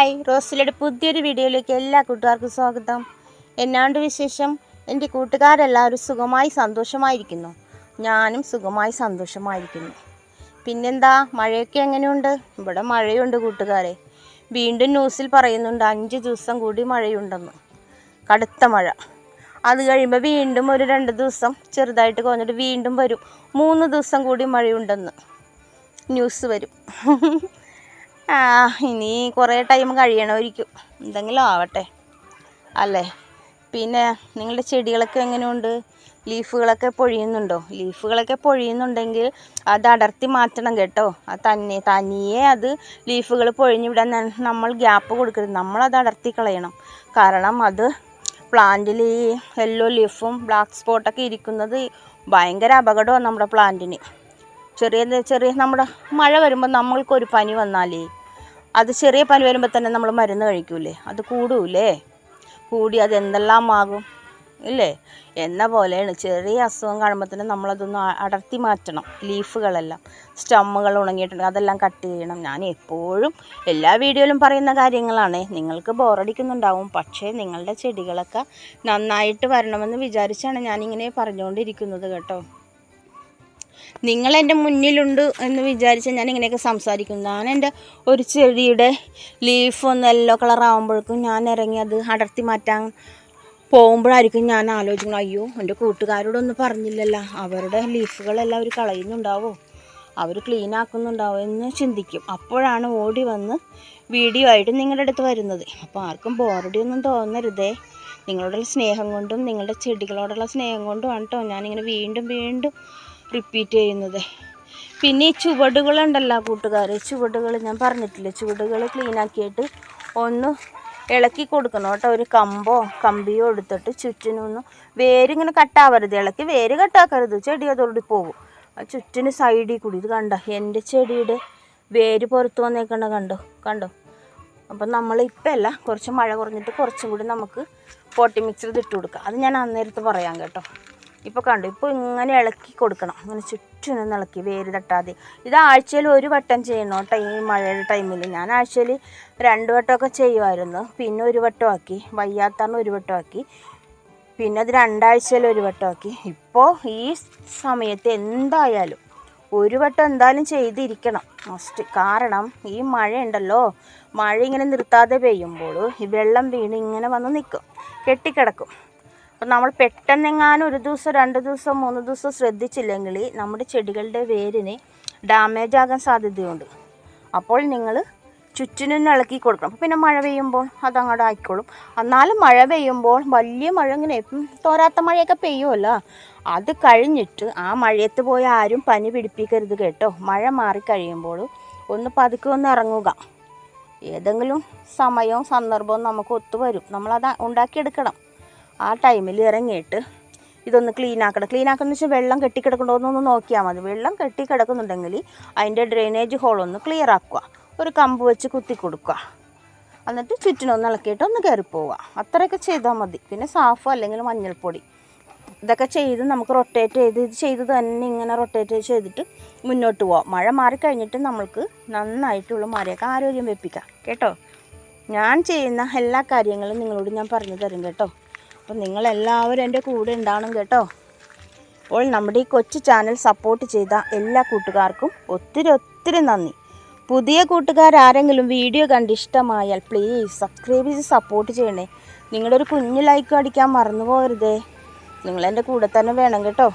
Hi റോസിലയുടെ പുതിയൊരു വീഡിയോയിലേക്ക് എല്ലാ കൂട്ടുകാർക്കും സ്വാഗതം. എന്നാണ്ട് വിശേഷം? എന്റെ കൂട്ടുകാരെല്ലാവരും സുഖമായി സന്തോഷമായിരിക്കുന്നു. ഞാനും സുഖമായി സന്തോഷമായിരിക്കുന്നു. പിന്നെന്താ മഴയൊക്കെ എങ്ങനെയുണ്ട്? ഇവിടെ മഴയുണ്ട് കൂട്ടുകാരെ. വീണ്ടും ന്യൂസിൽ പറയുന്നുണ്ട് അഞ്ച് ദിവസം കൂടി മഴയുണ്ടെന്ന്. കടുത്ത മഴ. അത് കഴിയുമ്പോൾ വീണ്ടും ഒരു രണ്ട് ദിവസം ചെറുതായിട്ട് കുറഞ്ഞിട്ട് വീണ്ടും വരും. മൂന്ന് ദിവസം കൂടി മഴയുണ്ടെന്ന് ന്യൂസ് വരും. ഇനി കുറേ ടൈം കഴിയണമായിരിക്കും. എന്തെങ്കിലും ആവട്ടെ. അല്ലേ? പിന്നെ നിങ്ങളുടെ ചെടികളൊക്കെ എങ്ങനെയുണ്ട്? ലീഫുകളൊക്കെ പൊഴിയുന്നുണ്ടോ? ലീഫുകളൊക്കെ പൊഴിയുന്നുണ്ടെങ്കിൽ അത് അടർത്തി മാറ്റണം കേട്ടോ. അത് തന്നെ തനിയെ അത് ലീഫുകൾ പൊഴിഞ്ഞു വിടാൻ നമ്മൾ ഗ്യാപ്പ് കൊടുക്കരുത്. നമ്മളത് അടർത്തി കളയണം. കാരണം അത് പ്ലാന്റിൽ ഈ യെല്ലോ ലീഫും ബ്ലാക്ക് സ്പോട്ടൊക്കെ ഇരിക്കുന്നത് ഭയങ്കര അപകടമാണ് നമ്മുടെ പ്ലാന്റിന് ചെറിയ ചെറിയ നമ്മുടെ മഴ വരുമ്പോൾ നമ്മൾക്കൊരു പനി വന്നാലേ അത് ചെറിയ പനി വരുമ്പോൾ തന്നെ നമ്മൾ മരുന്ന് കഴിക്കൂലേ? അത് കൂടൂലേ? കൂടി അത് എന്തെല്ലാം ആകും ഇല്ലേ? എന്ന പോലെയാണ്. ചെറിയ അസുഖം കാണുമ്പോൾ തന്നെ നമ്മളതൊന്ന് അടർത്തി മാറ്റണം. ലീഫുകളെല്ലാം. സ്റ്റമ്മുകൾ ഉണങ്ങിയിട്ടുണ്ട്. അതെല്ലാം കട്ട് ചെയ്യണം. ഞാൻ എപ്പോഴും എല്ലാ വീഡിയോയിലും പറയുന്ന കാര്യങ്ങളാണ്. നിങ്ങൾക്ക് ബോറടിക്കുന്നുണ്ടാവും. പക്ഷേ നിങ്ങളുടെ ചെടികളൊക്കെ നന്നായിട്ട് വരണമെന്ന് വിചാരിച്ചാണ് ഞാനിങ്ങനെ പറഞ്ഞുകൊണ്ടിരിക്കുന്നത് കേട്ടോ. നിങ്ങൾ എന്റെ മുന്നിലുണ്ട് എന്ന് വിചാരിച്ചാൽ ഞാൻ ഇങ്ങനെയൊക്കെ സംസാരിക്കും ഞാൻ എന്റെ ഒരു ചെടിയുടെ ലീഫ് ഒന്ന് യെല്ലോ കളർ ആകുമ്പോഴേക്കും ഞാൻ ഇറങ്ങി അത് അടർത്തി മാറ്റാൻ പോകുമ്പോഴായിരിക്കും ഞാൻ ആലോചിക്കുന്നത്. അയ്യോ എന്റെ കൂട്ടുകാരോടൊന്നും പറഞ്ഞില്ലല്ലോ. അവരുടെ ലീഫുകളെല്ലാം അവർ കളയുന്നുണ്ടാവോ? അവർ ക്ലീൻ ആക്കുന്നുണ്ടാവോ എന്ന് ചിന്തിക്കും. അപ്പോഴാണ് ഓടി വന്ന് വീഡിയോ ആയിട്ട് നിങ്ങളുടെ അടുത്ത് വരുന്നത്. അപ്പോൾ ആർക്കും ബോറടിയൊന്നും തോന്നരുതേ. നിങ്ങളുടെ സ്നേഹം കൊണ്ടും നിങ്ങളുടെ ചെടികളോടുള്ള സ്നേഹം കൊണ്ടുമാണ് കേട്ടോ ഞാനിങ്ങനെ വീണ്ടും വീണ്ടും റിപ്പീറ്റ് ചെയ്യുന്നത്. പിന്നെ ഈ ചുവടുകളുണ്ടല്ലോ കൂട്ടുകാർ ചുവടുകൾ ഞാൻ പറഞ്ഞിട്ടില്ല? ചുവടുകൾ ക്ലീനാക്കിയിട്ട് ഒന്ന് ഇളക്കി കൊടുക്കണം കേട്ടോ. ഒരു കമ്പോ കമ്പിയോ എടുത്തിട്ട് ചുറ്റിനൊന്ന് വേരിങ്ങനെ കട്ടാവരുത്. ഇളക്കി വേര് കട്ടാക്കരുത്. ചെടി അതോടി പോകും ചുറ്റിന് സൈഡിൽ കൂടി. ഇത് കണ്ടോ? എന്റെ ചെടിയുടെ വേര് പുറത്ത് വന്നേക്കണ്ട കണ്ടോ? കണ്ടോ? അപ്പം നമ്മൾ ഇപ്പം അല്ല കുറച്ച് മഴ കുറഞ്ഞിട്ട് കുറച്ചും കൂടി നമുക്ക് പോട്ടി മിക്സർ ഇതിട്ട് കൊടുക്കാം. അത് ഞാൻ അന്നേരത്ത് പറയാം കേട്ടോ. ഇപ്പോൾ കണ്ടു? ഇപ്പോൾ ഇങ്ങനെ ഇളക്കി കൊടുക്കണം. ഇങ്ങനെ ചുറ്റിനൊന്ന് ഇളക്കി വേര് തട്ടാതെ. ഇത് ആഴ്ചയിൽ ഒരു വട്ടം ചെയ്യണം കേട്ടോ ഈ മഴയുടെ ടൈമിൽ ഞാൻ ആഴ്ചയിൽ രണ്ട് വട്ടമൊക്കെ ചെയ്യുമായിരുന്നു പിന്നെ ഒരു വട്ടമാക്കി. വയ്യാത്തറിന് ഒരു വട്ടമാക്കി. പിന്നെ അത് രണ്ടാഴ്ചയിൽ ഒരു വട്ടമാക്കി. ഇപ്പോൾ ഈ സമയത്ത് എന്തായാലും ഒരു വട്ടം എന്തായാലും ചെയ്തിരിക്കണം. മസ്റ്റ് കാരണം ഈ മഴ ഉണ്ടല്ലോ മഴ ഇങ്ങനെ നിർത്താതെ പെയ്യുമ്പോൾ ഈ വെള്ളം വീണ് ഇങ്ങനെ വന്ന് നിൽക്കും. കെട്ടിക്കിടക്കും. അപ്പം നമ്മൾ പെട്ടെന്നെങ്ങാനും ഒരു ദിവസം രണ്ട് ദിവസം മൂന്ന് ദിവസം ശ്രദ്ധിച്ചില്ലെങ്കിൽ നമ്മുടെ ചെടികളുടെ വേരിന് ഡാമേജ് ആകാൻ സാധ്യതയുണ്ട്. അപ്പോൾ നിങ്ങൾ ചുറ്റിനും ഇളക്കി കൊടുക്കണം. പിന്നെ മഴ പെയ്യുമ്പോൾ അതങ്ങോട്ട് ആയിക്കോളും. എന്നാലും മഴ പെയ്യുമ്പോൾ വലിയ മഴ ഇങ്ങനെ തോരാത്ത മഴയൊക്കെ പെയ്യുമല്ലോ. അത് കഴിഞ്ഞിട്ട് ആ മഴയത്ത് പോയി ആരും പനി പിടിപ്പിക്കരുത് കേട്ടോ. മഴ മാറി കഴിയുമ്പോൾ ഒന്ന് പതുക്കെ ഒന്ന് ഇറങ്ങുക. ഏതെങ്കിലും സമയവും സന്ദർഭവും നമുക്ക് ഒത്തുവരും. നമ്മളത് ഉണ്ടാക്കിയെടുക്കണം. ആ ടൈമിൽ ഇറങ്ങിയിട്ട് ഇതൊന്ന് ക്ലീൻ ആക്കണം. ക്ലീൻ ആക്കണം വെച്ചാൽ വെള്ളം കെട്ടിക്കിടക്കണ്ടോ എന്നൊന്ന് നോക്കിയാൽ മതി. വെള്ളം കെട്ടിക്കിടക്കുന്നുണ്ടെങ്കിൽ അതിന്റെ ഡ്രെയിനേജ് ഹോളൊന്ന് ക്ലിയർ ആക്കുക. ഒരു കമ്പ് വെച്ച് കുത്തി കൊടുക്കുക. എന്നിട്ട് ചുറ്റിനൊന്ന് ഇളക്കിയിട്ട് ഒന്ന് കയറി പോവുക. അത്രയൊക്കെ ചെയ്താൽ മതി. പിന്നെ സാഫ് അല്ലെങ്കിൽ മഞ്ഞൾപ്പൊടി. ഇതൊക്കെ ചെയ്ത് നമുക്ക് റൊട്ടേറ്റ് ചെയ്ത് ഇത് ചെയ്ത് തന്നെ ഇങ്ങനെ റൊട്ടേറ്റ് ചെയ്തിട്ട് മുന്നോട്ട് പോവാം. മഴ മാറിക്കഴിഞ്ഞിട്ട് നമ്മൾക്ക് നന്നായിട്ടുള്ള മഴയൊക്കെ ആരോഗ്യം വെപ്പിക്കാം. കേട്ടോ? ഞാൻ ചെയ്യുന്ന എല്ലാ കാര്യങ്ങളും നിങ്ങളോട് ഞാൻ പറഞ്ഞു തരും കേട്ടോ? അപ്പം നിങ്ങളെല്ലാവരും എന്റെ കൂടെ ഉണ്ടാവണം കേട്ടോ. അപ്പോൾ നമ്മുടെ ഈ കൊച്ചു ചാനൽ സപ്പോർട്ട് ചെയ്ത എല്ലാ കൂട്ടുകാർക്കും ഒത്തിരി ഒത്തിരി നന്ദി. പുതിയ കൂട്ടുകാർ ആരെങ്കിലും വീഡിയോ കണ്ട് ഇഷ്ടമായാൽ പ്ലീസ് സബ്സ്ക്രൈബ് ചെയ്ത് സപ്പോർട്ട് ചെയ്യണേ. നിങ്ങളുടെ ഒരു കുഞ്ഞു ലൈക്ക് അടിക്കാൻ മറന്നു പോകരുതേ. നിങ്ങളെന്റെ കൂടെ തന്നെ വേണം കേട്ടോ.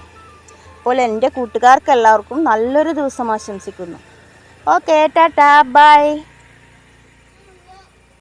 അപ്പോൾ എന്റെ കൂട്ടുകാർക്കെല്ലാവർക്കും നല്ലൊരു ദിവസം ആശംസിക്കുന്നു. Okay tata bye